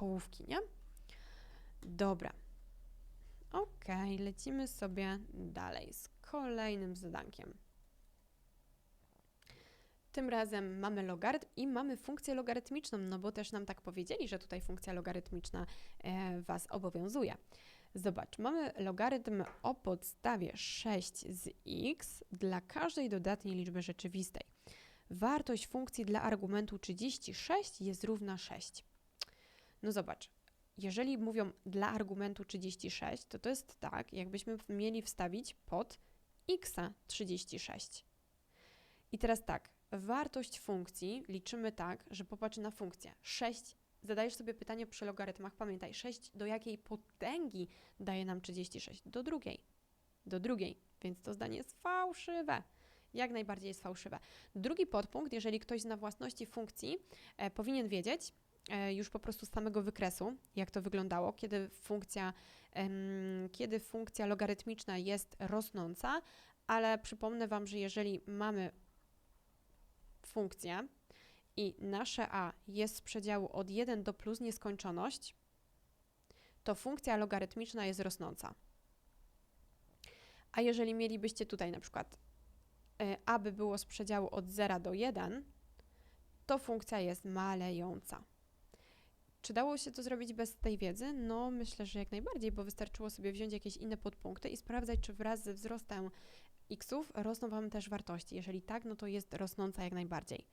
połówki, nie? Dobra. Ok, lecimy sobie dalej z kolejnym zadankiem. Tym razem mamy logarytm i mamy funkcję logarytmiczną, no bo też nam tak powiedzieli, że tutaj funkcja logarytmiczna e, Was obowiązuje. Zobacz, mamy logarytm o podstawie 6 z x dla każdej dodatniej liczby rzeczywistej. Wartość funkcji dla argumentu 36 jest równa 6. No zobacz, jeżeli mówią dla argumentu 36, to to jest tak, jakbyśmy mieli wstawić pod x 36. I teraz tak, wartość funkcji liczymy tak, że popatrz na funkcję. 6, zadajesz sobie pytanie przy logarytmach, pamiętaj, 6 do jakiej potęgi daje nam 36? Do drugiej. Do drugiej, więc to zdanie jest fałszywe. Jak najbardziej jest fałszywe. Drugi podpunkt, jeżeli ktoś zna własności funkcji, e, powinien wiedzieć, już po prostu z samego wykresu, jak to wyglądało, kiedy funkcja, kiedy funkcja logarytmiczna jest rosnąca, ale przypomnę Wam, że jeżeli mamy funkcję i nasze a jest z przedziału od 1 do plus nieskończoność, to funkcja logarytmiczna jest rosnąca. A jeżeli mielibyście tutaj na przykład e, a by było z przedziału od 0 do 1, to funkcja jest malejąca. Czy dało się to zrobić bez tej wiedzy? No, myślę, że jak najbardziej, bo wystarczyło sobie wziąć jakieś inne podpunkty i sprawdzać, czy wraz ze wzrostem xów rosną Wam też wartości. Jeżeli tak, no to jest rosnąca jak najbardziej.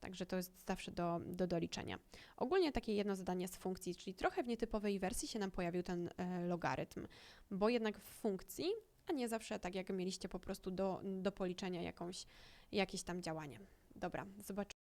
Także to jest zawsze do, do doliczenia. Ogólnie takie jedno zadanie z funkcji, czyli trochę w nietypowej wersji się nam pojawił ten e, logarytm, bo jednak w funkcji, a nie zawsze tak jak mieliście po prostu do, do policzenia jakąś, jakieś tam działanie. Dobra, zobaczymy.